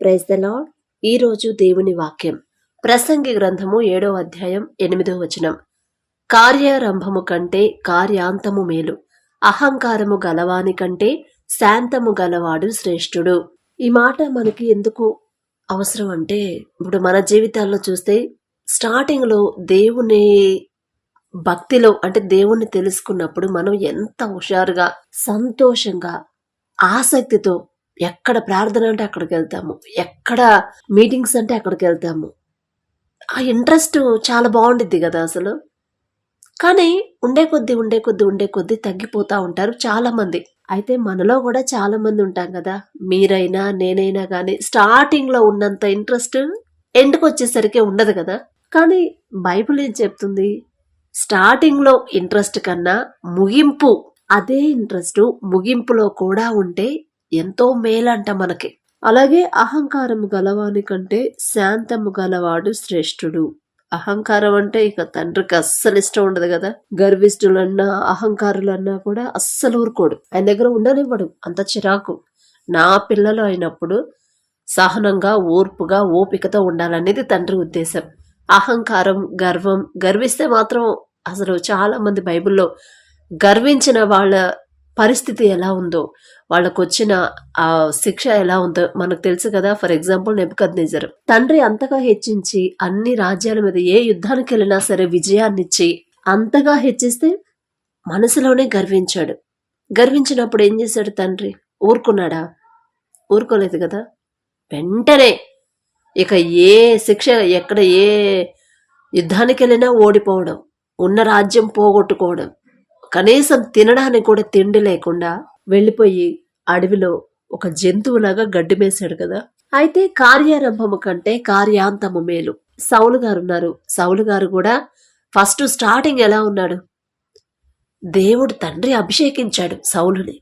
Praise the lord ఈరోజు దేవుని వాక్యం. ప్రసంగి గ్రంథము ఏడో అధ్యాయం ఎనిమిదో వచనం. కార్యారంభము కంటే కార్యాంతము మేలు. అహంకారము గలవాని కంటే శాంతము గలవాడు శ్రేష్ఠుడు. ఈ మాట మనకి ఎందుకు అవసరం అంటే ఇప్పుడు మన జీవితాల్లో చూస్తే స్టార్టింగ్లో దేవుని భక్తిలో అంటే దేవుణ్ణి తెలుసుకున్నప్పుడు మనం ఎంత హుషారుగా సంతోషంగా ఆసక్తితో ఎక్కడ ప్రార్థన అంటే అక్కడికి వెళ్తాము. ఎక్కడ మీటింగ్స్ అంటే అక్కడికి వెళ్తాము. ఆ ఇంట్రెస్ట్ చాలా బాగుండిద్ది కదా అసలు. కానీ ఉండే కొద్దీ ఉండే కొద్దీ ఉండే కొద్దీ తగ్గిపోతూ ఉంటారు చాలామంది. అయితే మనలో కూడా చాలామంది ఉంటాం కదా. మీరైనా నేనైనా కానీ స్టార్టింగ్లో ఉన్నంత ఇంట్రెస్ట్ ఎండ్కి వచ్చేసరికి ఉండదు కదా. కానీ బైబిల్ ఏం చెప్తుంది? స్టార్టింగ్లో ఇంట్రెస్ట్ కన్నా ముగింపు అదే ఇంట్రెస్ట్ ముగింపులో కూడా ఉంటే ఎంతో మేలంట మనకి. అలాగే అహంకారము గలవాని కంటే శాంతము గలవాడు శ్రేష్ఠుడు. అహంకారం అంటే ఇక తండ్రికి అస్సలు ఇష్టం ఉండదు కదా. గర్విష్ఠులన్నా అహంకారులన్నా కూడా అస్సలు ఊరుకోడు. ఆయన దగ్గర ఉండనివ్వడు. అంత చిరాకు. నా పిల్లలు అయినప్పుడు సహనంగా ఓర్పుగా ఓపికతో ఉండాలనేది తండ్రి ఉద్దేశం. అహంకారం గర్వం గర్విస్తే మాత్రం అసలు చాలా మంది బైబిల్లో గర్వించిన వాళ్ళ పరిస్థితి ఎలా ఉందో వాళ్ళకు వచ్చిన ఆ శిక్ష ఎలా ఉందో మనకు తెలుసు కదా. ఫర్ ఎగ్జాంపుల్ నెబద్ నిజర్ తండ్రి అంతగా హెచ్చించి అన్ని రాజ్యాల మీద ఏ యుద్ధానికి వెళ్ళినా సరే విజయాన్నిచ్చి అంతగా హెచ్చిస్తే మనసులోనే గర్వించాడు. గర్వించినప్పుడు ఏం చేశాడు తండ్రి? ఊరుకున్నాడా? ఊరుకోలేదు కదా. వెంటనే ఇక ఏ శిక్ష ఎక్కడ ఏ యుద్ధానికి వెళ్ళినా ఓడిపోవడం ఉన్న రాజ్యం పోగొట్టుకోవడం కనీసం తినడానికి కూడా తిండి లేకుండా వెళ్ళిపోయి అడవిలో ఒక జంతువులాగా గడ్డిమేశాడు కదా. అయితే కార్యారంభము కంటే కార్యాంతము మేలు. సౌలు గారు ఉన్నారు. సౌలు గారు కూడా ఫస్ట్ స్టార్టింగ్ ఎలా ఉన్నాడు? దేవుడు తండ్రి అభిషేకించాడు సౌలుని.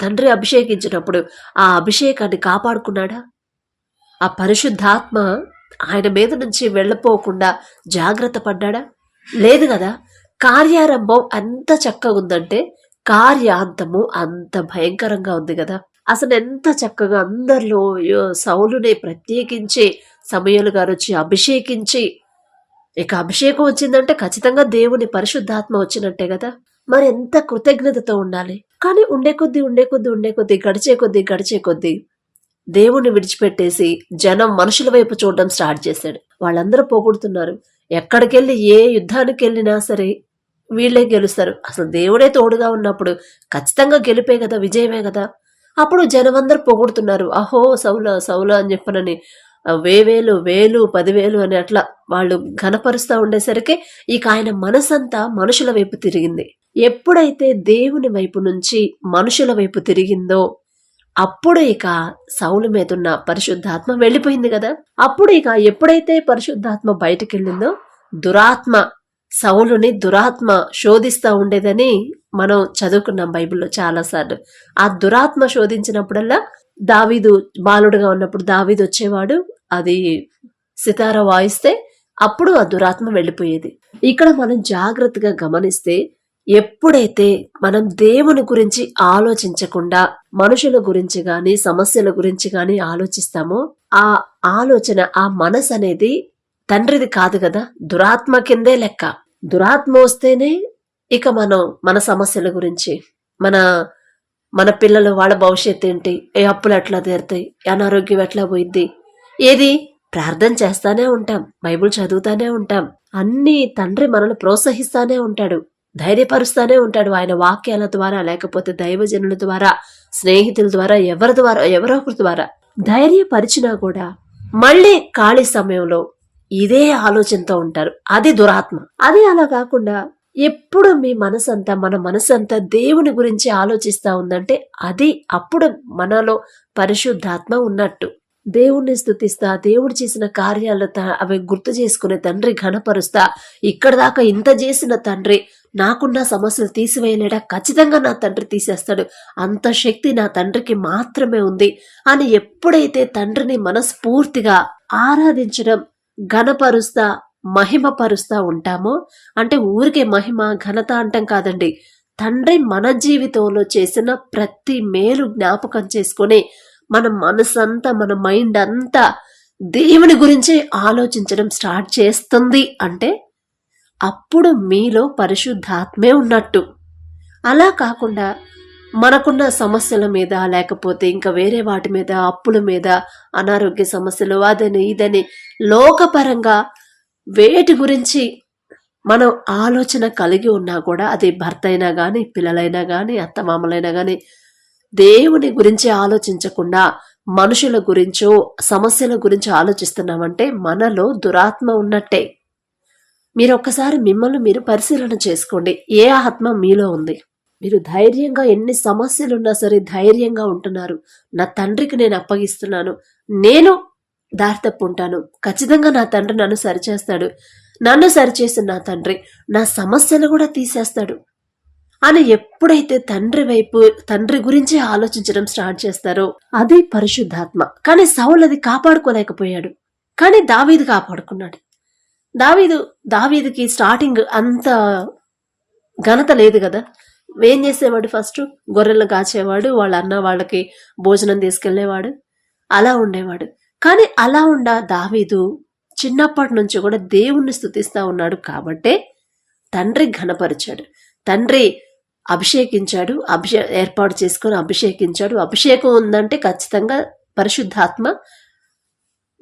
తండ్రి అభిషేకించినప్పుడు ఆ అభిషేకాన్ని కాపాడుకున్నాడా? ఆ పరిశుద్ధాత్మ ఆయన మీద నుంచి వెళ్ళపోకుండా జాగ్రత్త పడ్డాడా? లేదు కదా? కార్యారంభం అంత చక్కగా ఉందంటే కార్యాంతము అంత భయంకరంగా ఉంది కదా. అసలు ఎంత చక్కగా అందరిలో సౌలుని ప్రత్యేకించి సమయాలు గారు వచ్చి అభిషేకించి ఇక అభిషేకం వచ్చిందంటే ఖచ్చితంగా దేవుని పరిశుద్ధాత్మ వచ్చినట్టే కదా. మరి ఎంత కృతజ్ఞతతో ఉండాలి. కానీ ఉండే కొద్దీ ఉండే కొద్దీ ఉండే కొద్దీ గడిచే కొద్దీ గడిచే కొద్దీ దేవుణ్ణి విడిచిపెట్టేసి జనం మనుషుల వైపు చూడడం స్టార్ట్ చేశాడు. వాళ్ళందరూ పోగొడుతున్నారు. ఎక్కడికెళ్ళి ఏ యుద్ధానికి వెళ్ళినా సరే వీళ్ళే గెలుస్తారు. అసలు దేవుడే తోడుగా ఉన్నప్పుడు ఖచ్చితంగా గెలిపే కదా విజయమే కదా. అప్పుడు జనమందరూ పొగుడుతున్నారు. అహో సౌల సౌల అని చెప్పనని వేవేలు వేలు పదివేలు అని అట్లా వాళ్ళు ఘనపరుస్తూ ఉండేసరికి ఇక ఆయన మనసంతా మనుషుల వైపు తిరిగింది. ఎప్పుడైతే దేవుని వైపు నుంచి మనుషుల వైపు తిరిగిందో అప్పుడు ఇక సౌలు మీదున్న పరిశుద్ధాత్మ వెళ్ళిపోయింది కదా. అప్పుడు ఇక ఎప్పుడైతే పరిశుద్ధాత్మ బయటకెళ్ళిందో దురాత్మ సౌలుని దురాత్మ శోధిస్తూ ఉండేదని మనం చదువుకున్నాం బైబిల్లో చాలాసార్లు. ఆ దురాత్మ శోధించినప్పుడల్లా దావీదు బాలుడుగా ఉన్నప్పుడు దావీదు వచ్చేవాడు అది సితార వాయిస్తే అప్పుడు ఆ దురాత్మ వెళ్ళిపోయేది. ఇక్కడ మనం జాగ్రత్తగా గమనిస్తే ఎప్పుడైతే మనం దేవుని గురించి ఆలోచించకుండా మనుషుల గురించి గాని సమస్యల గురించి గాని ఆలోచిస్తామో ఆ ఆలోచన ఆ మనసు అనేది తండ్రిది కాదు కదా దురాత్మ కిందే లెక్క. దురాత్మ వస్తేనే ఇక మనం మన సమస్యల గురించి మన మన పిల్లలు వాళ్ళ భవిష్యత్తు ఏంటి ఏ అప్పులు ఎట్లా తీరుతాయి అనారోగ్యం ఎట్లా పోయిద్ది ఏది? ప్రార్థన చేస్తానే ఉంటాం బైబుల్ చదువుతానే ఉంటాం. అన్ని తండ్రి మనల్ని ప్రోత్సహిస్తానే ఉంటాడు ధైర్యపరుస్తానే ఉంటాడు. ఆయన వాక్యాల ద్వారా లేకపోతే దైవజనుల ద్వారా స్నేహితుల ద్వారా ఎవరి ద్వారా ఎవరో ఒకరి ద్వారా ధైర్యపరిచినా కూడా మళ్ళీ ఖాళీ సమయంలో ఇదే ఆలోచనతో ఉంటారు. అది దురాత్మ. అది అలా కాకుండా ఎప్పుడు మీ మనసంతా మన మనసంతా దేవుని గురించి ఆలోచిస్తా ఉందంటే అది అప్పుడు మనలో పరిశుద్ధాత్మ ఉన్నట్టు. దేవుణ్ణి స్థుతిస్తా దేవుడు చేసిన కార్యాలు త- అవి గుర్తు చేసుకునే తండ్రి ఘనపరుస్తా ఇక్కడ దాకా ఇంత చేసిన తండ్రి నాకున్న సమస్యలు తీసివేయలేడా ఖచ్చితంగా నా తండ్రి తీసేస్తాడు అంత శక్తి నా తండ్రికి మాత్రమే ఉంది అని ఎప్పుడైతే తండ్రిని మనస్ఫూర్తిగా ఆరాధించడం ఘనపరుస్తా మహిమపరుస్తా ఉంటామో? అంటే ఊరికే మహిమ ఘనత అంటాం కాదండి. తండ్రి మన జీవితంలో చేసిన ప్రతి మేలు జ్ఞాపకం చేసుకొని మన మనసంతా మన మైండ్ అంతా దేవుని గురించి ఆలోచించడం స్టార్ట్ చేస్తుంది అంటే అప్పుడు మీలో పరిశుద్ధాత్మే ఉన్నట్టు. అలా కాకుండా మనకున్న సమస్యల మీద లేకపోతే ఇంకా వేరే వాటి మీద అప్పుల మీద అనారోగ్య సమస్యలు అదని ఇదని లోకపరంగా వేటి గురించి మనం ఆలోచన కలిగి ఉన్నా కూడా అది భర్త అయినా కానీ పిల్లలైనా కానీ అత్తమామలైనా కానీ దేవుని గురించి ఆలోచించకుండా మనుషుల గురించో సమస్యల గురించి ఆలోచిస్తున్నామంటే మనలో దురాత్మ ఉన్నట్టే. మీరు ఒక్కసారి మిమ్మల్ని మీరు పరిశీలన చేసుకోండి. ఏ ఆత్మ మీలో ఉంది? మీరు ధైర్యంగా ఎన్ని సమస్యలున్నా సరే ధైర్యంగా ఉంటున్నారు. నా తండ్రికి నేను అప్పగిస్తున్నాను. నేను దారి తప్పు ఉంటాను ఖచ్చితంగా నా తండ్రి నన్ను సరిచేస్తాడు. నన్ను సరిచేసిన నా తండ్రి నా సమస్యలు కూడా తీసేస్తాడు. అని ఎప్పుడైతే తండ్రి వైపు తండ్రి గురించి ఆలోచించడం స్టార్ట్ చేస్తారో అది పరిశుద్ధాత్మ. కానీ సౌల్ అది కాపాడుకోలేకపోయాడు. కానీ దావీదు కాపాడుకున్నాడు. దావీదు దావీదుకి స్టార్టింగ్ అంత ఘనత లేదు కదా. ఏం చేసేవాడు ఫస్ట్ గొర్రెలు కాచేవాడు వాళ్ళ అన్న వాళ్ళకి భోజనం తీసుకెళ్ళేవాడు అలా ఉండేవాడు. కానీ అలా ఉండ దావీదు చిన్నప్పటి నుంచి కూడా దేవుణ్ణి స్థుతిస్తూ ఉన్నాడు కాబట్టే తండ్రి ఘనపరిచాడు. తండ్రి అభిషేకించాడు అభిషే ఏర్పాటు చేసుకొని అభిషేకించాడు. అభిషేకం ఉందంటే ఖచ్చితంగా పరిశుద్ధాత్మ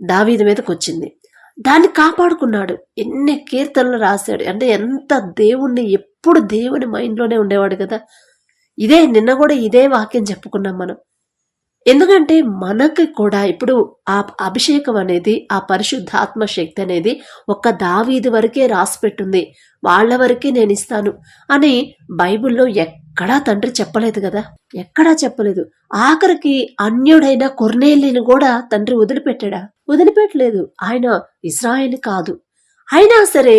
దావీదు మీదకి వచ్చింది దాన్ని కాపాడుకున్నాడు. ఎన్ని కీర్తనలు రాశాడు. అంటే ఎంత దేవుణ్ణి ఎప్పుడు దేవుని మైండ్లోనే ఉండేవాడు కదా. ఇదే నిన్న కూడా ఇదే వాక్యం చెప్పుకున్నాం మనం. ఎందుకంటే మనకి కూడా ఇప్పుడు ఆ అభిషేకం అనేది ఆ పరిశుద్ధాత్మ శక్తి అనేది ఒక్క దావీది వరకే రాసిపెట్టుంది. వాళ్ళ వరకే నేను ఇస్తాను అని బైబిల్లో ఎక్కడా తండ్రి చెప్పలేదు కదా? ఎక్కడా చెప్పలేదు. ఆఖరికి అన్యుడైన కొర్నేలిని కూడా తండ్రి వదిలిపెట్టాడా? వదిలిపెట్టలేదు. ఆయన ఇస్రాయేల్ కాదు. అయినా సరే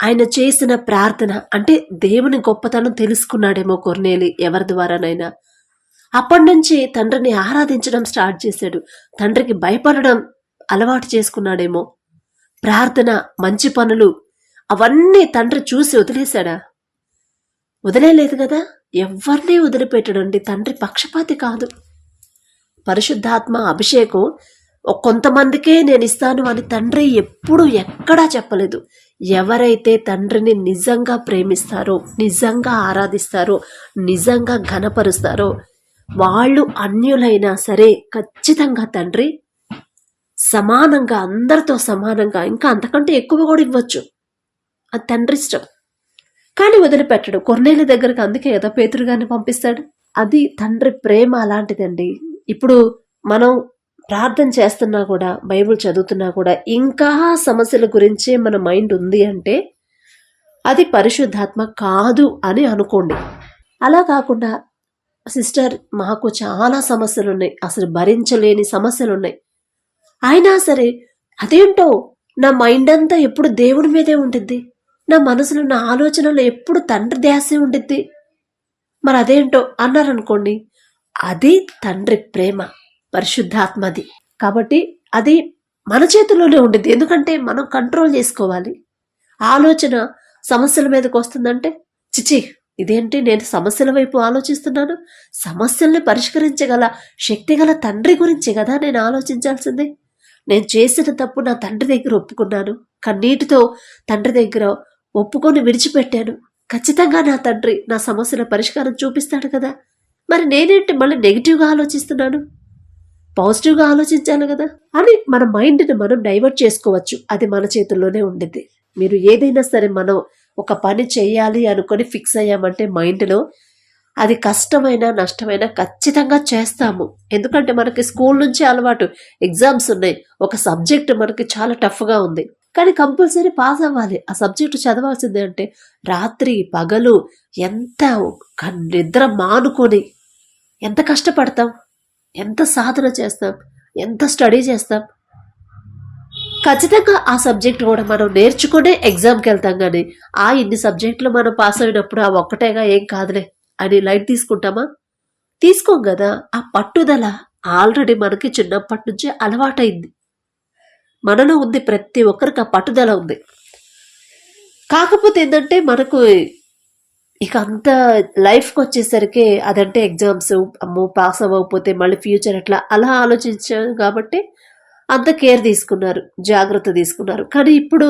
ఆయన చేసిన ప్రార్థన అంటే దేవుని గొప్పతనం తెలుసుకున్నాడేమో కొర్నేలి ఎవరి ద్వారానైనా. అప్పటి నుంచి తండ్రిని ఆరాధించడం స్టార్ట్ చేశాడు. తండ్రికి భయపడడం అలవాటు చేసుకున్నాడేమో. ప్రార్థన మంచి పనులు అవన్నీ తండ్రి చూసి వదిలేశాడా? వదిలేలేదు కదా? ఎవరినీ వదిలిపెట్టడండి. తండ్రి పక్షపాతి కాదు. పరిశుద్ధాత్మ అభిషేకం కొంతమందికే నేను ఇస్తాను అని తండ్రి ఎప్పుడు ఎక్కడా చెప్పలేదు. ఎవరైతే తండ్రిని నిజంగా ప్రేమిస్తారో నిజంగా ఆరాధిస్తారో నిజంగా ఘనపరుస్తారో వాళ్ళు అన్యులైనా సరే ఖచ్చితంగా తండ్రి సమానంగా అందరితో సమానంగా ఇంకా అంతకంటే ఎక్కువ కూడా ఇవ్వచ్చు. అది తండ్రి ఇష్టం. కానీ వదిలిపెట్టడు. కొన్నేళ్ళ దగ్గరకు అందుకే ఏదో పేతురుగాన్ని పంపిస్తాడు. అది తండ్రి ప్రేమ అలాంటిదండి. ఇప్పుడు మనం ప్రార్థన చేస్తున్నా కూడా బైబిల్ చదువుతున్నా కూడా ఇంకా సమస్యల గురించే మన మైండ్ ఉంది అంటే అది పరిశుద్ధాత్మ కాదు అని అనుకోండి. అలా కాకుండా సిస్టర్ మాకు చాలా సమస్యలు ఉన్నాయి అసలు భరించలేని సమస్యలు ఉన్నాయి అయినా సరే అదేంటో? నా మైండ్ అంతా ఎప్పుడు దేవుడి మీదే ఉంటుంది నా మనసులో నా ఆలోచనలో ఎప్పుడు తండ్రి ధ్యాసే ఉండిద్ది. మరి అదేంటో అన్నారనుకోండి అది తండ్రి ప్రేమ పరిశుద్ధాత్మది. కాబట్టి అది మన చేతిలోనే ఉండిద్ది. ఎందుకంటే మనం కంట్రోల్ చేసుకోవాలి. ఆలోచన సమస్యల మీదకి వస్తుందంటే చిచి ఇదేంటి నేను సమస్యల వైపు ఆలోచిస్తున్నాను? సమస్యల్ని పరిష్కరించగల శక్తిగల తండ్రి గురించి కదా నేను ఆలోచించాల్సిందే. నేను చేసిన తప్పు నా తండ్రి దగ్గర ఒప్పుకున్నాను. కన్నీటితో తండ్రి దగ్గర ఒప్పుకొని విడిచిపెట్టాను. ఖచ్చితంగా నా తండ్రి నా సమస్యల పరిష్కారం చూపిస్తాడు కదా. మరి నేనేంటి మళ్ళీ నెగిటివ్గా ఆలోచిస్తున్నాను? పాజిటివ్గా ఆలోచించాలి కదా. అని మన మైండ్ని మనం డైవర్ట్ చేసుకోవచ్చు. అది మన చేతుల్లోనే ఉండింది మీరు ఏదైనా సరే మనం ఒక పని చేయాలి అనుకొని ఫిక్స్ అయ్యామంటే మైండ్లో అది కష్టమైన నష్టమైన ఖచ్చితంగా చేస్తాము. ఎందుకంటే మనకి స్కూల్ నుంచి అలవాటు ఎగ్జామ్స్ ఉన్నాయి. ఒక సబ్జెక్ట్ మనకి చాలా టఫ్గా ఉంది. కానీ కంపల్సరీ పాస్ అవ్వాలి. ఆ సబ్జెక్టు చదవాల్సిందే అంటే రాత్రి పగలు ఎంత నిద్ర మానుకొని ఎంత కష్టపడతాం? ఎంత సాధన చేస్తాం? ఎంత స్టడీ చేస్తాం? ఖచ్చితంగా ఆ సబ్జెక్ట్ కూడా మనం నేర్చుకునే ఎగ్జామ్కి వెళ్తాం కానీ ఆ ఇన్ని సబ్జెక్టులు మనం పాస్ అయినప్పుడు ఆ ఒక్కటేగా ఏం కాదులే అని లైట్ తీసుకుంటామా? తీసుకోం కదా ఆ పట్టుదల ఆల్రెడీ మనకి చిన్నప్పటి నుంచే అలవాటైంది. మనలో ఉంది ప్రతి ఒక్కరికి ఆ పట్టుదల ఉంది. కాకపోతే ఏంటంటే మనకు ఇక అంత లైఫ్కి వచ్చేసరికి అదంటే ఎగ్జామ్స్ అమ్మో పాస్ అవ్వకపోతే మళ్ళీ ఫ్యూచర్ ఎట్లా? అలా ఆలోచించాం కాబట్టి అంత కేర్ తీసుకున్నారు జాగ్రత్త తీసుకున్నారు. కానీ ఇప్పుడు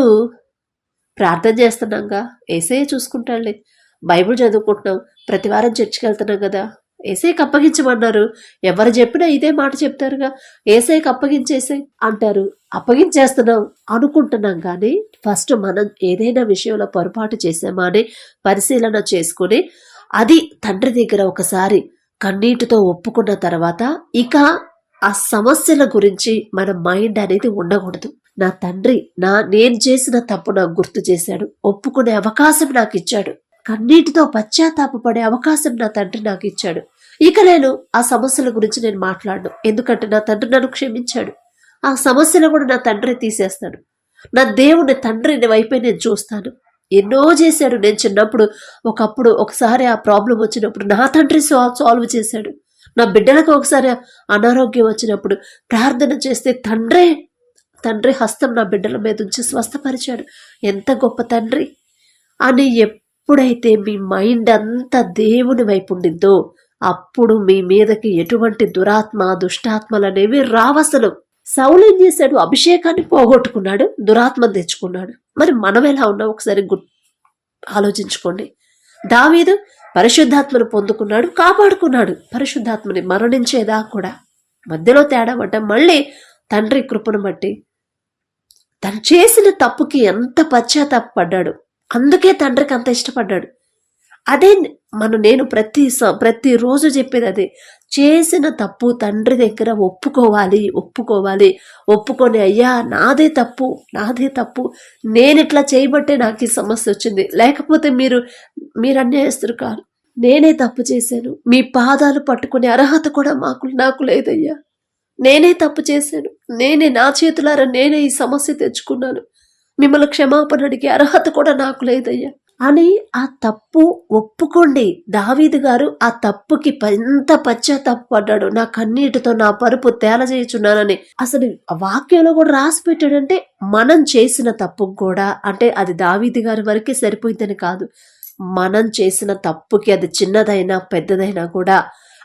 ప్రార్థన చేస్తున్నాంగా ఏసే చూసుకుంటాడులే. బైబిల్ చదువుకుంటున్నాం ప్రతి వారం చర్చికి వెళ్తున్నాం కదా. ఏసైకి అప్పగించమన్నారు. ఎవరు చెప్పినా ఇదే మాట చెప్తారుగా. ఏసైకి అప్పగించేసే అంటారు. అప్పగించేస్తున్నాం అనుకుంటున్నాం కానీ ఫస్ట్ మనం ఏదైనా విషయంలో పొరపాటు చేసామా అని పరిశీలన చేసుకుని అది తండ్రి దగ్గర ఒకసారి కన్నీటితో ఒప్పుకున్న తర్వాత ఇక ఆ సమస్యల గురించి మన మైండ్ అనేది ఉండకూడదు. నా తండ్రి నా నేను చేసిన తప్పు నాకు గుర్తు చేశాడు. ఒప్పుకునే అవకాశం నాకు ఇచ్చాడు. కన్నీటితో పశ్చాత్తాపడే అవకాశం నా తండ్రి నాకు ఇచ్చాడు. ఇక నేను ఆ సమస్యల గురించి నేను మాట్లాడను. ఎందుకంటే నా తండ్రి నన్ను క్షమించాడు. ఆ సమస్యలు కూడా నా తండ్రి తీసేస్తాడు. నా దేవుని తండ్రిని వైపే నేను చూస్తాను. ఎన్నో చేశాడు. నేను చిన్నప్పుడు ఒకప్పుడు ఒకసారి ఆ ప్రాబ్లం వచ్చినప్పుడు నా తండ్రి సాల్వ్ సాల్వ్ చేశాడు. నా బిడ్డలకు ఒకసారి అనారోగ్యం వచ్చినప్పుడు ప్రార్థన చేస్తే తండ్రే తండ్రి హస్తం నా బిడ్డల మీద ఉంచి స్వస్థపరిచాడు. ఎంత గొప్ప తండ్రి. అని ఎప్పుడైతే మీ మైండ్ అంతా దేవుని వైపు ఉండిందో అప్పుడు మీ మీదకి ఎటువంటి దురాత్మ దుష్టాత్మలు అనేవి రావసలు. సౌలు ఏం చేశాడు? అభిషేకాన్ని పోగొట్టుకున్నాడు దురాత్మ తెచ్చుకున్నాడు. మరి మనం ఎలా ఉన్నాం? ఒకసారి గుడ్ ఆలోచించుకోండి. దావీదు పరిశుద్ధాత్మను పొందుకున్నాడు కాపాడుకున్నాడు. పరిశుద్ధాత్మని మరణించేదా కూడా. మధ్యలో తేడా పడ్డ మళ్ళీ తండ్రి కృపను బట్టి తను చేసిన తప్పుకి ఎంత పశ్చాత్తాపడ్డాడు అందుకే తండ్రికి అంత ఇష్టపడ్డాడు. అదే మన నేను ప్రతి ప్రతిరోజు చెప్పేది అదే. చేసిన తప్పు తండ్రి దగ్గర ఒప్పుకోవాలి ఒప్పుకోవాలి. ఒప్పుకొని అయ్యా నాదే తప్పు నాదే తప్పు. నేను ఇట్లా చేయబట్టే నాకు ఈ సమస్య వచ్చింది. లేకపోతే మీరు మీరు అన్యాయస్తులు కాదు. నేనే తప్పు చేశాను. మీ పాదాలు పట్టుకునే అర్హత కూడా మాకు నాకు లేదయ్యా. నేనే తప్పు చేశాను. నేనే నా చేతులారా నేనే ఈ సమస్య తెచ్చుకున్నాను. మిమ్మల్ని క్షమాపణ అడిగే అర్హత కూడా నాకు లేదయ్యా. అని ఆ తప్పు ఒప్పుకోండి. దావీదు గారు ఆ తప్పుకి ఎంత పశ్చాత్తాపడ్డాడు నా కన్నీటితో నా పరుపు తేల చేయుచున్నానని అసలు వాక్యంలో కూడా రాసి పెట్టాడంటే మనం చేసిన తప్పు కూడా అంటే అది దావీదు గారి వరకే సరిపోయిందని కాదు. మనం చేసిన తప్పుకి అది చిన్నదైనా పెద్దదైనా కూడా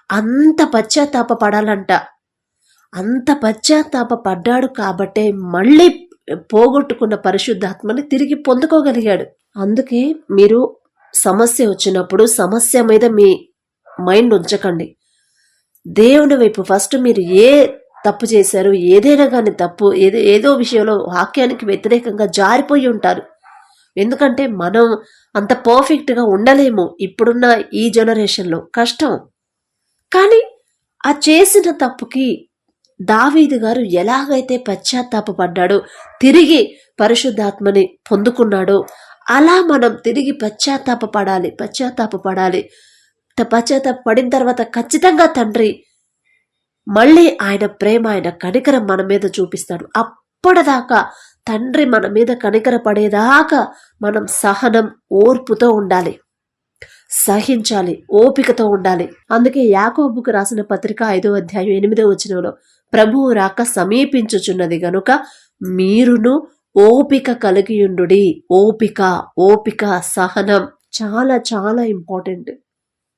అంత పశ్చాత్తాప పడాలంట. అంత పశ్చాత్తాప పడ్డాడు కాబట్టే మళ్ళీ పోగొట్టుకున్న పరిశుద్ధాత్మని తిరిగి పొందుకోగలిగాడు. అందుకే మీరు సమస్య వచ్చినప్పుడు సమస్య మీద మీ మైండ్ ఉంచకండి. దేవుని వైపు ఫస్ట్ మీరు ఏ తప్పు చేశారు ఏదైనా కానీ తప్పు ఏదో ఏదో విషయంలో వాక్యానికి వ్యతిరేకంగా జారిపోయి ఉంటారు. ఎందుకంటే మనం అంత పర్ఫెక్ట్గా ఉండలేము ఇప్పుడున్న ఈ జనరేషన్లో. కష్టం. కానీ ఆ చేసిన తప్పుకి దావీదు గారు ఎలాగైతే పశ్చాత్తాపడ్డాడో తిరిగి పరిశుద్ధాత్మని పొందుకున్నాడో అలా మనం తిరిగి పశ్చాత్తాప పడాలి పశ్చాత్తాప పడాలి పశ్చాత్తాప పడిన తర్వాత ఖచ్చితంగా తండ్రి మళ్ళీ ఆయన ప్రేమ ఆయన కనికరం మన మీద చూపిస్తాడు. అప్పటిదాకా తండ్రి మన మీద కనికర పడేదాకా మనం సహనం ఓర్పుతో ఉండాలి. సహించాలి ఓపికతో ఉండాలి. అందుకే యాకోబుకు రాసిన పత్రిక ఐదో అధ్యాయం ఎనిమిదో వచనంలో ప్రభువు రాక సమీపించుచున్నది గనుక మీరును ఓపిక కలిగియుండుడి. ఓపిక ఓపిక సహనం చాలా చాలా ఇంపార్టెంట్.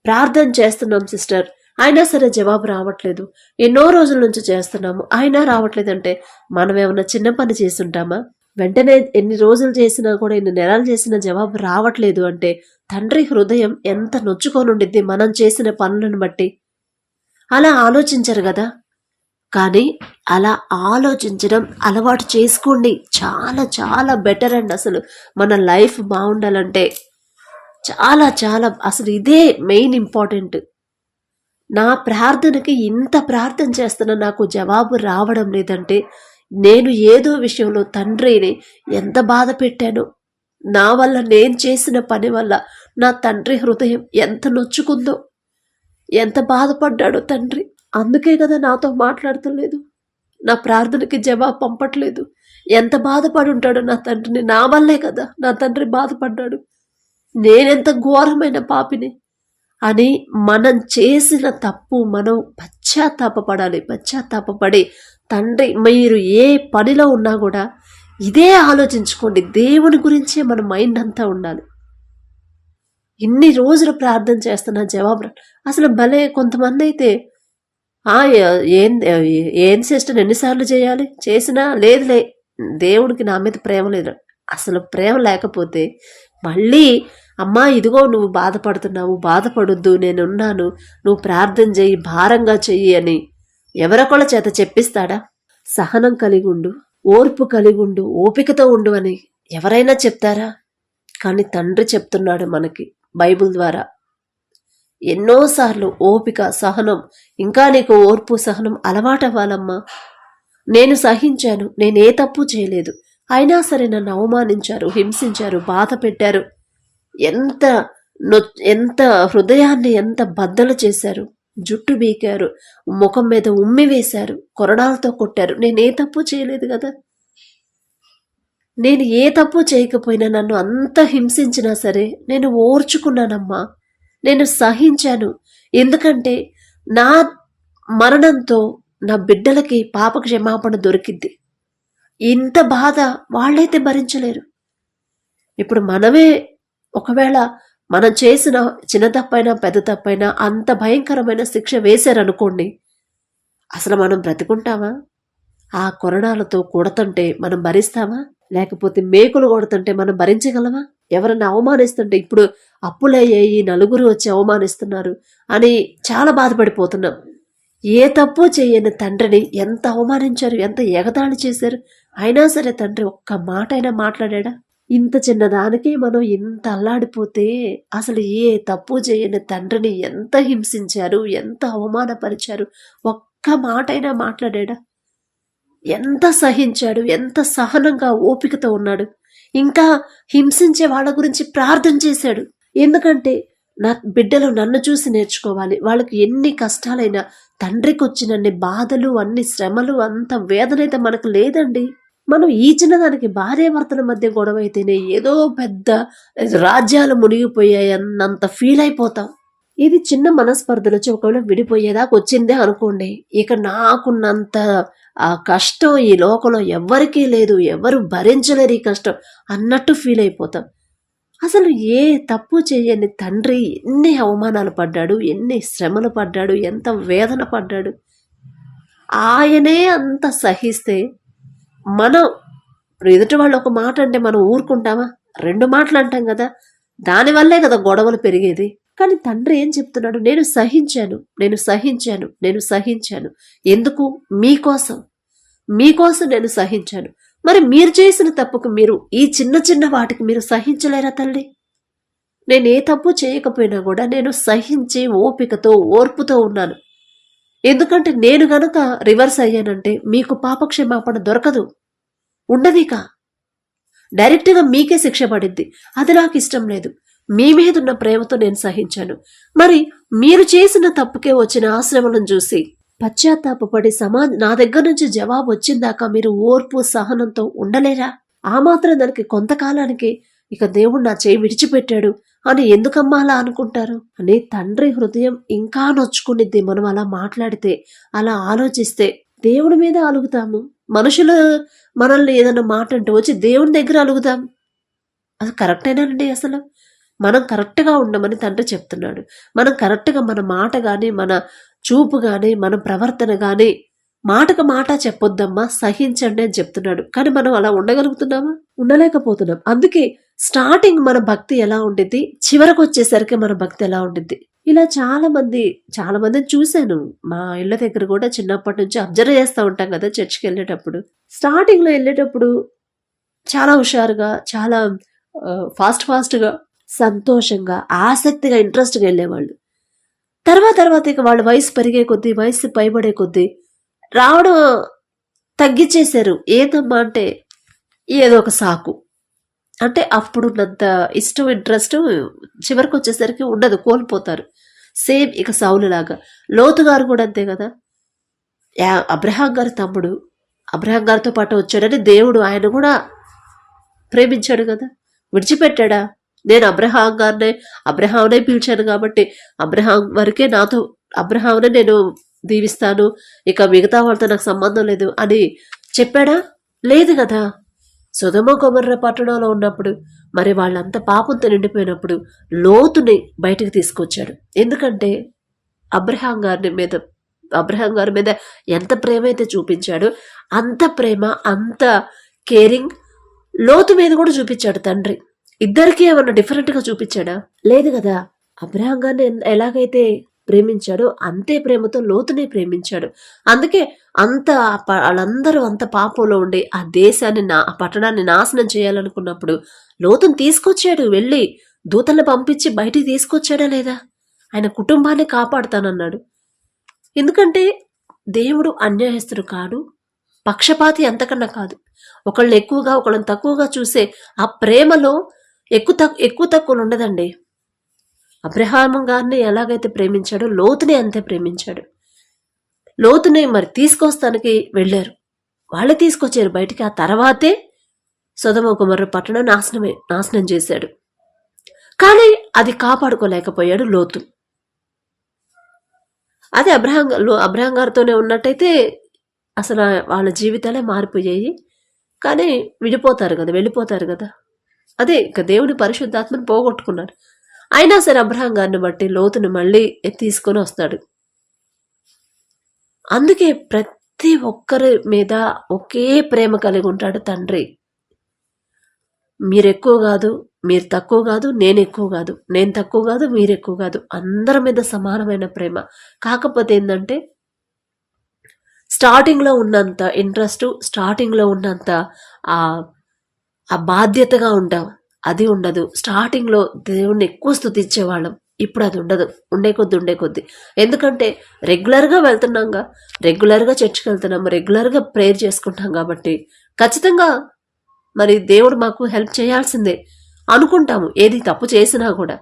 ప్రార్థన చేస్తున్నాం సిస్టర్. అయినా సరే జవాబు రావట్లేదు. ఎన్నో రోజుల నుంచి చేస్తున్నాము. అయినా రావట్లేదంటే మనం ఏమైనా చిన్న పని చేస్తుంటామా? వెంటనే ఎన్ని రోజులు చేసినా కూడా ఎన్ని నెలలు చేసినా జవాబు రావట్లేదు అంటే తండ్రి హృదయం ఎంత నొచ్చుకోనుండిద్ది మనం చేసిన పనులను బట్టి? అలా ఆలోచించరు కదా? కానీ అలా ఆలోచించడం అలవాటు చేసుకోండి. చాలా చాలా బెటర్ అండి అసలు మన లైఫ్ బాగుండాలంటే. చాలా చాలా అసలు ఇదే మెయిన్ ఇంపార్టెంట్ నా ప్రార్థనకి ఇంత ప్రార్థన చేస్తున్నా నాకు జవాబు రావడం లేదంటే నేను ఏదో విషయంలో తండ్రిని ఎంత బాధ పెట్టానో నా వల్ల నేను చేసిన పని వల్ల నా తండ్రి హృదయం ఎంత నొచ్చుకుందో ఎంత బాధపడ్డాడో తండ్రి. అందుకే కదా నాతో మాట్లాడతలేదు. నా ప్రార్థనకి జవాబు పంపట్లేదు. ఎంత బాధపడి ఉంటాడో నా తండ్రిని నా వల్లే కదా నా తండ్రి బాధపడ్డాడు. నేనెంత ఘోరమైన పాపిని. అని మనం చేసిన తప్పు మనం పశ్చాత్తాపడాలి పశ్చాత్తాపడి తండ్రి మీరు ఏ పనిలో ఉన్నా కూడా ఇదే ఆలోచించుకోండి. దేవుని గురించే మన మైండ్ అంతా ఉండాలి. ఇన్ని రోజులు ప్రార్థన చేస్తున్నా జవాబు అసలు భలే కొంతమంది అయితే ఏం ఏం సిస్టర్ ఎన్నిసార్లు చేయాలి? చేసినా? లేదులే దేవుడికి నా మీద ప్రేమ లేదు. అసలు ప్రేమ లేకపోతే మళ్ళీ అమ్మా ఇదిగో నువ్వు బాధపడుతున్నావు బాధపడొద్దు నేనున్నాను నువ్వు ప్రార్థన చెయ్యి భారంగా చెయ్యి అని ఎవరొకళ్ళ చేత చెప్పిస్తాడా? సహనం కలిగి ఉండు ఓర్పు కలిగి ఉండు ఓపికతో ఉండు అని ఎవరైనా చెప్తారా? కానీ తండ్రి చెప్తున్నాడు మనకి బైబిల్ ద్వారా. ఎన్నోసార్లు ఓపిక సహనం ఇంకా నీకు ఓర్పు సహనం అలవాటవ్వాలమ్మా. నేను సహించాను నేనే తప్పు చేయలేదు. అయినా సరే నన్ను అవమానించారు హింసించారు బాధ పెట్టారు. ఎంత నొ- ఎంత హృదయాన్ని ఎంత బద్దలు చేశారు. జుట్టు బీకారు ముఖం మీద ఉమ్మి వేశారు కొరడాలతో కొట్టారు. నేను ఏ తప్పు చేయలేదు కదా. నేను ఏ తప్పు చేయకపోయినా నన్ను అంత హింసించినా సరే నేను ఓర్చుకున్నానమ్మా. నేను సహించాను. ఎందుకంటే నా మరణంతో నా బిడ్డలకి పాప క్షమాపణ దొరికింది. ఇంత బాధ వాళ్ళైతే భరించలేరు. ఇప్పుడు మనమే ఒకవేళ మనం చేసిన చిన్న తప్పైనా పెద్ద తప్పైనా అంత భయంకరమైన శిక్ష వేశారనుకోండి అసలు మనం బ్రతుకుంటామా? ఆ కొరణాలతో కొడతంటే మనం భరిస్తామా? లేకపోతే మేకులు కొడుతుంటే మనం భరించగలమా? ఎవరన్నా అవమానిస్తుంటే ఇప్పుడు అప్పులయ్యాయి నలుగురు వచ్చి అవమానిస్తున్నారు అని చాలా బాధపడిపోతున్నాం. ఏ తప్పు చేయని తండ్రిని ఎంత అవమానించారు ఎంత ఎగతాళి చేశారు? అయినా సరే తండ్రి ఒక్క మాట అయినా మాట్లాడా ఇంత చిన్నదానికి మనం ఇంత అల్లాడిపోతే అసలు ఏ తప్పు చేయని తండ్రిని ఎంత హింసించారు ఎంత అవమానపరిచారు? ఒక్క మాట అయినా మాట్లాడా ఎంత సహించాడు? ఎంత సహనంగా ఓపికతో ఉన్నాడు? ఇంకా హింసించే వాళ్ళ గురించి ప్రార్థన చేశాడు. ఎందుకంటే నా బిడ్డలు నన్ను చూసి నేర్చుకోవాలి. వాళ్ళకి ఎన్ని కష్టాలైనా తండ్రికి వచ్చినన్ని బాధలు అన్ని శ్రమలు అంత వేదన అయితే మనకు లేదండి. మనం ఈ చిన్నదానికి భార్యాభర్తల మధ్య గొడవ అయితేనే ఏదో పెద్ద రాజ్యాలు మునిగిపోయాయి అన్నంత ఫీల్ అయిపోతాం. ఇది చిన్న మనస్పర్ధలు వచ్చి ఒకవేళ విడిపోయేదాకా వచ్చిందే అనుకోండి. ఇక నాకున్నంత ఆ కష్టం ఈ లోకంలో ఎవ్వరికీ లేదు ఎవరు భరించలేరు ఈ కష్టం అన్నట్టు ఫీల్ అయిపోతాం. అసలు ఏ తప్పు చేయని తండ్రి ఎన్ని అవమానాలు పడ్డాడు ఎన్ని శ్రమలు పడ్డాడు ఎంత వేదన పడ్డాడు. ఆయనే అంత సహిస్తే మనం ఎదుటి వాళ్ళు ఒక మాట అంటే మనం ఊరుకుంటామా? రెండు మాటలు అంటాం కదా దానివల్లే కదా గొడవలు పెరిగేది. కానీ తండ్రి ఏం చెప్తున్నాడు? నేను సహించాను నేను సహించాను నేను సహించాను. ఎందుకు? మీకోసం. మీకోసం నేను సహించాను. మరి మీరు చేసిన తప్పుకు మీరు ఈ చిన్న చిన్న వాటికి మీరు సహించలేరా తల్లి? నేను ఏ తప్పు చేయకపోయినా కూడా నేను సహించి ఓపికతో ఓర్పుతో ఉన్నాను. ఎందుకంటే నేను గనక రివర్స్ అయ్యానంటే మీకు పాపక్షమాపణ దొరకదు. ఉండదిక డైరెక్ట్గా మీకే శిక్ష పడింది అది నాకు ఇష్టం లేదు. మీ మీద ఉన్న ప్రేమతో నేను సహించాను. మరి మీరు చేసిన తప్పుకే వచ్చిన ఆశ్రమలను చూసి పశ్చాత్తాపడి సమాజ్ నా దగ్గర నుంచి జవాబు వచ్చిందాకా మీరు ఓర్పు సహనంతో ఉండలేరా? ఆ మాత్రం దానికి కొంతకాలానికి ఇక దేవుడు నా చేయి విడిచిపెట్టాడు అని ఎందుకమ్మా అలా అనుకుంటారు? అని తండ్రి హృదయం ఇంకా నొచ్చుకునిద్ది. మనం అలా మాట్లాడితే అలా ఆలోచిస్తే దేవుడి మీద అలుగుతాము. మనుషులు మనల్ని ఏదైనా మాట అంటే వచ్చి దేవుని దగ్గర అలుగుతాం. అది కరెక్టేనానండి అసలు? మనం కరెక్ట్గా ఉండమని తండ్రి చెప్తున్నాడు. మనం కరెక్ట్గా మన మాట కానీ మన చూపు కానీ మన ప్రవర్తన కానీ మాటకు మాట చెప్పొద్దమ్మా సహించండి అని చెప్తున్నాడు. కానీ మనం అలా ఉండగలుగుతున్నామా? ఉండలేకపోతున్నాం. అందుకే స్టార్టింగ్ మన భక్తి ఎలా ఉండిద్ది? చివరకు వచ్చేసరికి మన భక్తి ఎలా ఉండిద్ది? ఇలా చాలా మంది చాలా మందిని చూశాను. మా ఇళ్ళ దగ్గర కూడా చిన్నప్పటి నుంచి అబ్జర్వ్ చేస్తూ ఉంటాం కదా చర్చికి వెళ్ళేటప్పుడు. స్టార్టింగ్లో వెళ్ళేటప్పుడు చాలా హుషారుగా చాలా ఫాస్ట్ ఫాస్ట్గా సంతోషంగా ఆసక్తిగా ఇంట్రెస్ట్గా వెళ్ళేవాళ్ళు. తర్వాత తర్వాత ఇక వాళ్ళ వయసు పెరిగే కొద్దీ వయసు పైబడే కొద్దీ రావడం తగ్గించేశారు ఏదమ్మా అంటే ఏదో ఒక సాకు. అంటే అప్పుడున్నంత ఇష్టం ఇంట్రెస్ట్ చివరికి వచ్చేసరికి ఉండదు కోల్పోతారు. సేమ్ ఇక సౌలులాగా. లోతు గారు కూడా అంతే కదా. యా- అబ్రహాం గారి తమ్ముడు అబ్రహాం గారితో పాటు వచ్చాడని దేవుడు ఆయన కూడా ప్రేమించాడు కదా. విడిచిపెట్టాడా? నేను అబ్రహాం గారినే అబ్రహాంనే పిలిచాను కాబట్టి అబ్రహాం వరకే నాతో అబ్రహాంనే నేను దీవిస్తాను ఇక మిగతా వాళ్ళతో నాకు సంబంధం లేదు అని చెప్పాడా? లేదు కదా. సుధమ కొమర్ర పట్టణంలో ఉన్నప్పుడు మరి వాళ్ళంతా పాపంతో నిండిపోయినప్పుడు లోతుని బయటకు తీసుకొచ్చాడు. ఎందుకంటే అబ్రహాం గారిని మీద అబ్రహాం గారి మీద ఎంత ప్రేమ అయితే చూపించాడో అంత ప్రేమ అంత కేరింగ్ లోతు మీద కూడా చూపించాడు తండ్రి. ఇద్దరికి ఏమన్నా డిఫరెంట్గా చూపించాడా? లేదు కదా. అబ్రహాం గారిని ఎలాగైతే ప్రేమించాడో అంతే ప్రేమతో లోతునే ప్రేమించాడు. అందుకే అంత ప- వాళ్ళందరూ అంత పాపంలో ఉండి ఆ దేశాన్ని నా ఆ పట్టణాన్ని నాశనం చేయాలనుకున్నప్పుడు లోతుని తీసుకొచ్చాడు వెళ్ళి దూతలను పంపించి బయటికి తీసుకొచ్చాడా లేదా? ఆయన కుటుంబాన్ని కాపాడుతానన్నాడు. ఎందుకంటే దేవుడు అన్యాయస్తుడు కాడు పక్షపాతి అంతకన్నా కాదు. ఒకళ్ళని ఎక్కువగా ఒకళ్ళని తక్కువగా చూసే ఆ ప్రేమలో ఎక్కువ తక్కువ ఎక్కువ తక్కువలు ఉండదండి. అబ్రహాము గారిని ఎలాగైతే ప్రేమించాడో లోతుని అంతే ప్రేమించాడు. లోతుని మరి తీసుకొస్తానికి వెళ్ళారు. వాళ్ళే తీసుకొచ్చారు బయటికి. ఆ తర్వాతే సొదమ కుమారు పట్టణం నాశనమే నాశనం చేశాడు. కానీ అది కాపాడుకోలేకపోయాడు లోతు. అదే అబ్రహం లో- గారితోనే ఉన్నట్టయితే అసలు వాళ్ళ జీవితాలే మారిపోయాయి. కానీ విడిపోతారు కదా వెళ్ళిపోతారు కదా. అదే ఇక దేవుడి పరిశుద్ధాత్మను పోగొట్టుకున్నాడు. అయినా సరే అబ్రహాం గారిని బట్టి లోతును మళ్ళీ తీసుకొని వస్తాడు. అందుకే ప్రతి ఒక్కరి మీద ఒకే ప్రేమ కలిగి ఉంటాడు తండ్రి. మీరు ఎక్కువ కాదు మీరు తక్కువ కాదు నేను ఎక్కువ కాదు నేను తక్కువ కాదు మీరు ఎక్కువ కాదు అందరి మీద సమానమైన ప్రేమ. కాకపోతే ఏంటంటే స్టార్టింగ్లో ఉన్నంత ఇంట్రెస్ట్ స్టార్టింగ్లో ఉన్నంత ఆ ఆ బాధ్యతగా ఉంటాం. అది ఉండదు. స్టార్టింగ్లో దేవుణ్ణి ఎక్కువ స్థుతించేవాళ్ళం. ఇప్పుడు అది ఉండదు. ఉండే కొద్ది ఉండే కొద్ది. ఎందుకంటే రెగ్యులర్గా వెళ్తున్నాంగా రెగ్యులర్గా చర్చికి వెళ్తున్నాము రెగ్యులర్గా ప్రేయర్ చేసుకుంటాం కాబట్టి ఖచ్చితంగా మరి దేవుడు మాకు హెల్ప్ చేయాల్సిందే అనుకుంటాము. ఏది తప్పు చేసినా కూడా.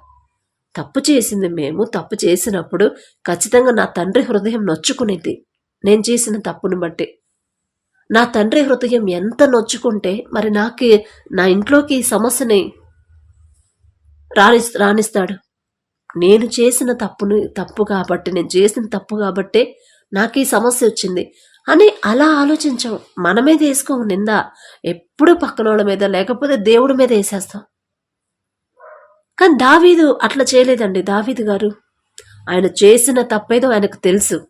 తప్పు చేసింది మేము తప్పు చేసినప్పుడు ఖచ్చితంగా నా తండ్రి హృదయం నొచ్చుకునేది. నేను చేసిన తప్పును బట్టి. నా తండ్రి హృదయం ఎంత నొచ్చుకుంటే మరి నాకు నా ఇంట్లోకి ఈ సమస్యని రాణి రాణిస్తాడు నేను చేసిన తప్పుని తప్పు కాబట్టి నేను చేసిన తప్పు కాబట్టే నాకు ఈ సమస్య వచ్చింది అని అలా ఆలోచించాం. మనమే తీసుకోము నింద. ఎప్పుడు పక్కన వాళ్ళ మీద లేకపోతే దేవుడి మీద వేసేస్తాం. కానీ దావీదు అట్లా చేయలేదండి. దావీదు గారు ఆయన చేసిన తప్పేదో ఆయనకు తెలుసు.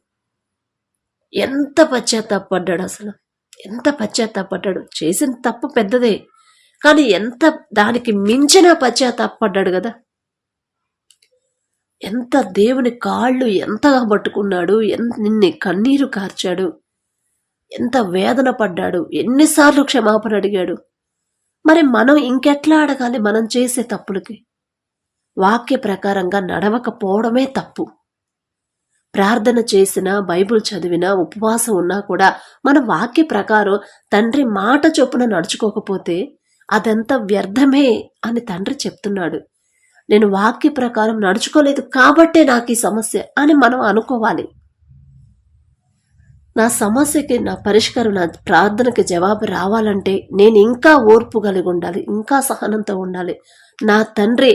ఎంత పశ్చాత్తాపడ్డాడు అసలు. ఎంత పశ్చాత్తాపడ్డాడు? చేసిన తప్పు పెద్దదే. కానీ ఎంత దానికి మించిన పశ్చాత్తాపడ్డాడు కదా. ఎంత దేవుని కాళ్ళు ఎంతగా పట్టుకున్నాడు? ఎంత నిన్ని కన్నీరు కార్చాడు. ఎంత వేదన పడ్డాడు? ఎన్నిసార్లు క్షమాపణ అడిగాడు. మరి మనం ఇంకెట్లా అడగాలి మనం చేసే తప్పులకి? వాక్య ప్రకారంగా నడవకపోవడమే తప్పు. ప్రార్థన చేసినా బైబిల్ చదివినా ఉపవాసం ఉన్నా కూడా మన వాక్య ప్రకారం తండ్రి మాట చొప్పున నడుచుకోకపోతే అదంతా వ్యర్థమే అని తండ్రి చెప్తున్నాడు. నేను వాక్య ప్రకారం నడుచుకోలేదు కాబట్టే నాకు ఈ సమస్య అని మనం అనుకోవాలి. నా సమస్యకి నా పరిష్కారం నా ప్రార్థనకి జవాబు రావాలంటే నేను ఇంకా ఓర్పు కలిగి ఉండాలి ఇంకా సహనంతో ఉండాలి. నా తండ్రి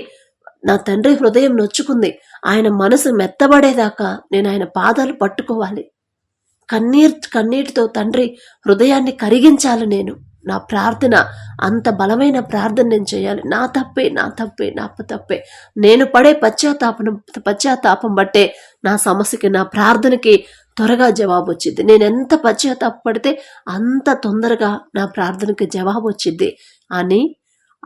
నా తండ్రి హృదయం నొచ్చుకుంది. ఆయన మనసు మెత్తబడేదాకా నేను ఆయన పాదాలు పట్టుకోవాలి. కన్నీర్ కన్నీటితో తండ్రి హృదయాన్ని కరిగించాలి నేను. నా ప్రార్థన అంత బలమైన ప్రార్థన నేను చేయాలి. నా తప్పే నా తప్పే నా తప్పే నేను పడే పశ్చాత్తాపం పశ్చాత్తాపం బట్టే నా సమస్యకి నా ప్రార్థనకి త్వరగా జవాబు వచ్చింది. నేను ఎంత పశ్చాత్తాపడితే అంత తొందరగా నా ప్రార్థనకి జవాబు వచ్చింది. అని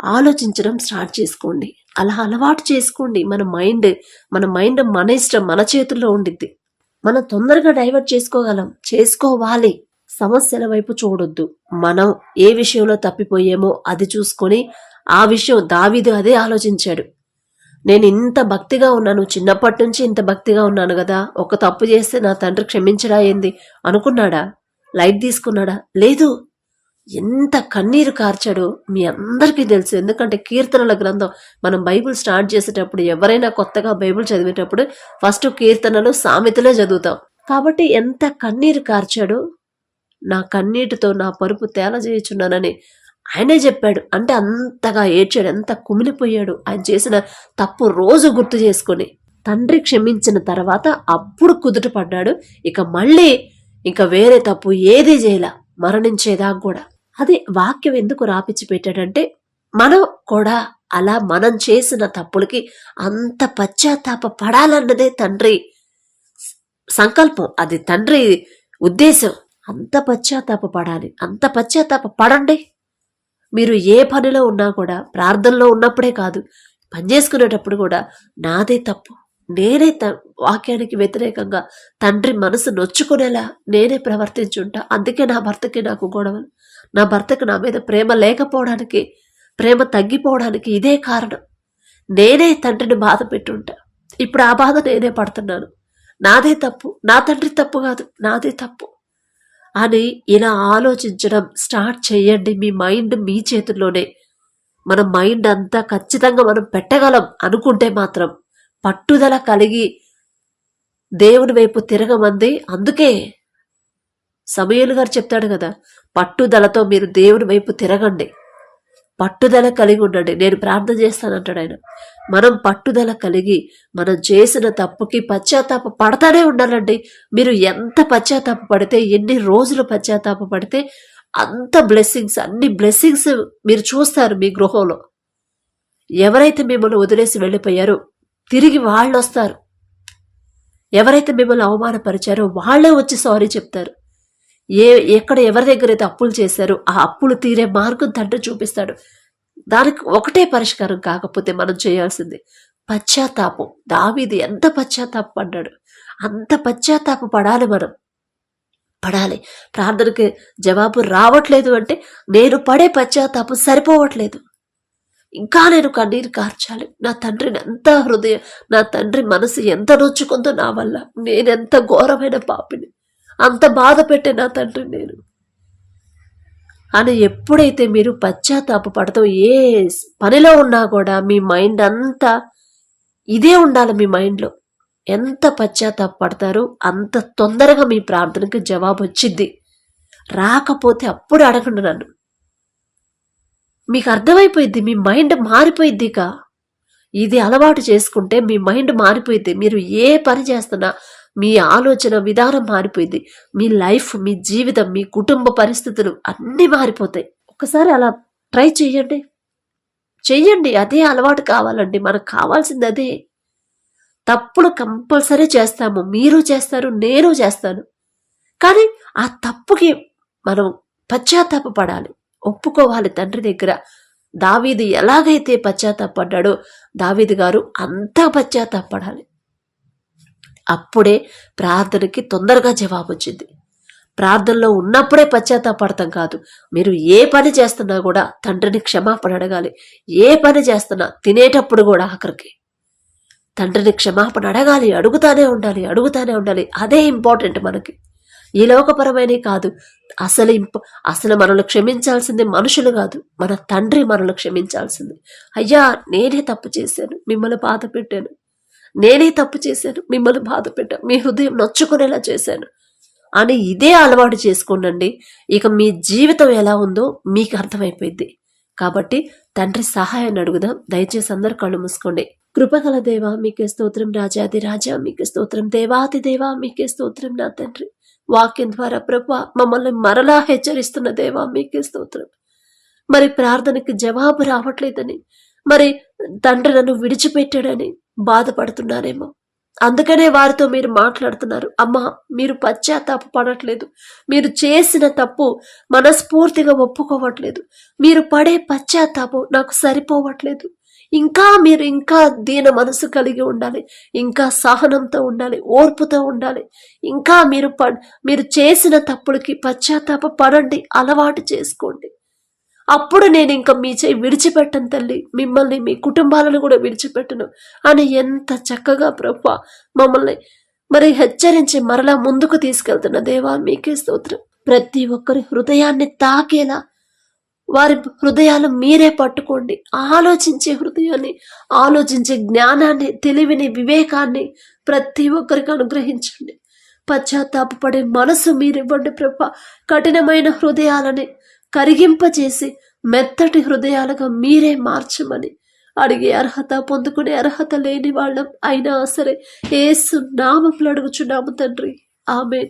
ఆలోచించడం స్టార్ట్ చేసుకోండి. అలా అలవాటు చేసుకోండి. మన మైండ్ మన మైండ్ మన ఇష్టం మన చేతుల్లో ఉండిద్ది. మనం తొందరగా డైవర్ట్ చేసుకోగలం. చేసుకోవాలి. సమస్యల వైపు చూడొద్దు. మనం ఏ విషయంలో తప్పిపోయామో అది చూసుకొని ఆ విషయం దావీదు అదే ఆలోచించాడు. నేను ఇంత భక్తిగా ఉన్నాను. చిన్నప్పటి నుంచి ఇంత భక్తిగా ఉన్నాను కదా. ఒక తప్పు చేస్తే నా తండ్రి క్షమించడా ఏంది? అనుకున్నాడా? లైట్ తీసుకున్నాడా? లేదు. ఎంత కన్నీరు కార్చాడో మీ అందరికీ తెలుసు. ఎందుకంటే కీర్తనల గ్రంథం మనం బైబిల్ స్టార్ట్ చేసేటప్పుడు ఎవరైనా కొత్తగా బైబిల్ చదివేటప్పుడు ఫస్ట్ కీర్తనలు సామెతలే చదువుతాం. కాబట్టి ఎంత కన్నీరు కార్చాడో నా కన్నీటితో నా పరుపు తేలజేయుచున్నానని ఆయనే చెప్పాడు. అంటే అంతగా ఏడ్చాడు ఎంత కుమిలిపోయాడు. ఆయన చేసిన తప్పు రోజు గుర్తు చేసుకొని తండ్రి క్షమించిన తర్వాత అప్పుడు కుదుట పడ్డాడు. ఇక మళ్ళీ ఇక వేరే తప్పు ఏది చేయలే మరణించేదాకా కూడా. అదే వాక్యం ఎందుకు రాపిచ్చి పెట్టాడంటే మనం కూడా అలా మనం చేసిన తప్పులకి అంత పశ్చాత్తాప పడాలన్నదే తండ్రి సంకల్పం. అది తండ్రి ఉద్దేశం. అంత పశ్చాత్తాప పడాలి. అంత పశ్చాత్తాప పడండి. మీరు ఏ పనిలో ఉన్నా కూడా ప్రార్థనలో ఉన్నప్పుడే కాదు పని చేసుకునేటప్పుడు కూడా నాదే తప్పు. నేనే త వాక్యానికి వ్యతిరేకంగా తండ్రి మనసు నొచ్చుకునేలా నేనే ప్రవర్తించుంటా. అందుకే నా భర్తకి నాకు గొడవలు. నా భర్తకు నా మీద ప్రేమ లేకపోవడానికి ప్రేమ తగ్గిపోవడానికి ఇదే కారణం. నేనే తండ్రిని బాధ పెట్టుంటా. ఇప్పుడు ఆ బాధ నేనే పడుతున్నాను. నాదే తప్పు. నా తండ్రి తప్పు కాదు. నాదే తప్పు. అని ఇలా ఆలోచించడం స్టార్ట్ చేయండి మీ మైండ్ మీ చేతుల్లోనే. మన మైండ్ అంతా ఖచ్చితంగా మనం పెట్టగలం అనుకుంటే మాత్రం పట్టుదల కలిగి దేవుని వైపు తిరగమంది. అందుకే సమయలు గారు చెప్తాడు కదా పట్టుదలతో మీరు దేవుని వైపు తిరగండి. పట్టుదల కలిగి ఉండండి. నేను ప్రార్థన చేస్తానంటాడు ఆయన. మనం పట్టుదల కలిగి మనం చేసిన తప్పుకి పశ్చాత్తాప పడతానే ఉండాలండి. మీరు ఎంత పశ్చాత్తాప పడితే ఎన్ని రోజులు పశ్చాత్తాప పడితే అంత బ్లెస్సింగ్స్ అన్ని బ్లెస్సింగ్స్ మీరు చూస్తారు మీ గృహంలో. ఎవరైతే మిమ్మల్ని వదిలేసి వెళ్ళిపోయారో తిరిగి వాళ్ళు వస్తారు. ఎవరైతే మిమ్మల్ని అవమానపరిచారో వాళ్ళే వచ్చి సారీ చెప్తారు. ఏ ఎక్కడ ఎవరి దగ్గర అయితే అప్పులు చేశారో ఆ అప్పులు తీరే మార్గం తండ్రి చూపిస్తాడు. దానికి ఒకటే పరిష్కారం కాకపోతే మనం చేయాల్సింది పశ్చాత్తాపం. దావీది ఎంత పశ్చాత్తాప పడ్డాడు? అంత పశ్చాత్తాప పడాలి మనం. పడాలి. ప్రార్థనకి జవాబు రావట్లేదు అంటే నేను పడే పశ్చాత్తాపం సరిపోవట్లేదు. ఇంకా నేను కన్నీరు కార్చాలి. నా తండ్రిని ఎంత హృదయం నా తండ్రి మనసు ఎంత నొచ్చుకుందో నా వల్ల. నేనెంత ఘోరమైన పాపిని. అంత బాధ పెట్టే నా తండ్రి నేను. అని ఎప్పుడైతే మీరు పశ్చాత్తాప పడతాం ఏ పనిలో ఉన్నా కూడా మీ మైండ్ అంతా ఇదే ఉండాలి మీ మైండ్లో. ఎంత పశ్చాత్తాప పడతారో అంత తొందరగా మీ ప్రార్థనకి జవాబు వచ్చింది రాకపోతే అప్పుడు అడగండి నన్ను. మీకు అర్థమైపోయింది మీ మైండ్ మారిపోయిద్ది ఇది అలవాటు చేసుకుంటే మీ మైండ్ మారిపోయింది మీరు ఏ పని చేస్తున్నా మీ ఆలోచన విధానం మారిపోయింది. మీ లైఫ్ మీ జీవితం మీ కుటుంబ పరిస్థితులు అన్నీ మారిపోతాయి. ఒకసారి అలా ట్రై చేయండి చెయ్యండి. అదే అలవాటు కావాలండి. మనకు కావాల్సింది అదే. తప్పులు కంపల్సరీ చేస్తాము. మీరు చేస్తారు నేను చేస్తాను. కానీ ఆ తప్పుకి మనం పశ్చాత్తాప పడాలి ఒప్పుకోవాలి తండ్రి దగ్గర. దావీదు ఎలాగైతే పశ్చాత్తాపడ్డాడో దావీది గారు అంతా పశ్చాత్తాపడాలి. అప్పుడే ప్రార్థనకి తొందరగా జవాబు వచ్చింది ప్రార్థనలో ఉన్నప్పుడే పశ్చాత్తాపడతాం కాదు. మీరు ఏ పని చేస్తున్నా కూడా తండ్రిని క్షమాపణ అడగాలి. ఏ పని చేస్తున్నా తినేటప్పుడు కూడా ఆఖరికి. తండ్రిని క్షమాపణ అడగాలి అడుగుతానే ఉండాలి అడుగుతానే ఉండాలి. అదే ఇంపార్టెంట్ మనకి. ఈ లోకపరమైనవి కాదు. అసలు ఇంప అసలు మనల్ని క్షమించాల్సింది మనుషులు కాదు. మన తండ్రి మనల్ని క్షమించాల్సింది. అయ్యా నేనే తప్పు చేశాను. మిమ్మల్ని బాధ పెట్టాను. నేనే తప్పు చేశాను మిమ్మల్ని బాధ పెట్టాను మీ హృదయం నొచ్చుకునేలా చేశాను. అని ఇదే అలవాటు చేసుకోనండి ఇక మీ జీవితం ఎలా ఉందో మీకు అర్థమైపోయింది. కాబట్టి తండ్రి సహాయాన్ని అడుగుదాం. దయచేసి అందరు కళ్ళు మూసుకోండి. కృపగల దేవా మీకే స్తోత్రం రాజాది రాజా మీకే స్తోత్రం దేవాది దేవా మీకే స్తోత్రం నా తండ్రి. వాక్యం ద్వారా ప్రభు మమ్మల్ని మరలా హెచ్చరిస్తున్న దేవా మీకే స్తోత్రం. మరి ప్రార్థనకి జవాబు రావట్లేదని మరి తండ్రి నన్ను విడిచిపెట్టాడని బాధపడుతున్నారేమో. అందుకనే వారితో మీరు మాట్లాడుతున్నారు. అమ్మా మీరు పశ్చాత్తాప పడట్లేదు. మీరు చేసిన తప్పు మనస్ఫూర్తిగా ఒప్పుకోవట్లేదు. మీరు పడే పశ్చాత్తాపం నాకు సరిపోవట్లేదు. ఇంకా మీరు ఇంకా దీన మనసు కలిగి ఉండాలి. ఇంకా సహనంతో ఉండాలి. ఓర్పుతో ఉండాలి. ఇంకా మీరు ప మీరు చేసిన తప్పులకి పశ్చాత్తాప పడండి. అలవాటు చేసుకోండి. అప్పుడు నేను ఇంకా మీ చేయి విడిచిపెట్టను తల్లి. మిమ్మల్ని మీ కుటుంబాలను కూడా విడిచిపెట్టను. అని ఎంత చక్కగా ప్రభు మమ్మల్ని మరి హెచ్చరించి మరలా ముందుకు తీసుకెళ్తున్న దేవా మీకే స్తోత్రం. ప్రతి ఒక్కరి హృదయాన్ని తాకేలా వారి హృదయాలు మీరే పట్టుకోండి. ఆలోచించే హృదయాన్ని ఆలోచించే జ్ఞానాన్ని తెలివిని వివేకాన్ని ప్రతి ఒక్కరికి అనుగ్రహించండి. పశ్చాత్తాపడే మనసు మీరివ్వండి ప్రభ. కఠినమైన హృదయాలని కరిగింపజేసి మెత్తటి హృదయాలుగా మీరే మార్చమని అడిగే అర్హత పొందుకునే అర్హత లేని వాళ్ళం అయినా సరే ఏసు నామంలో అడుగుచున్నాము తండ్రి. ఆమె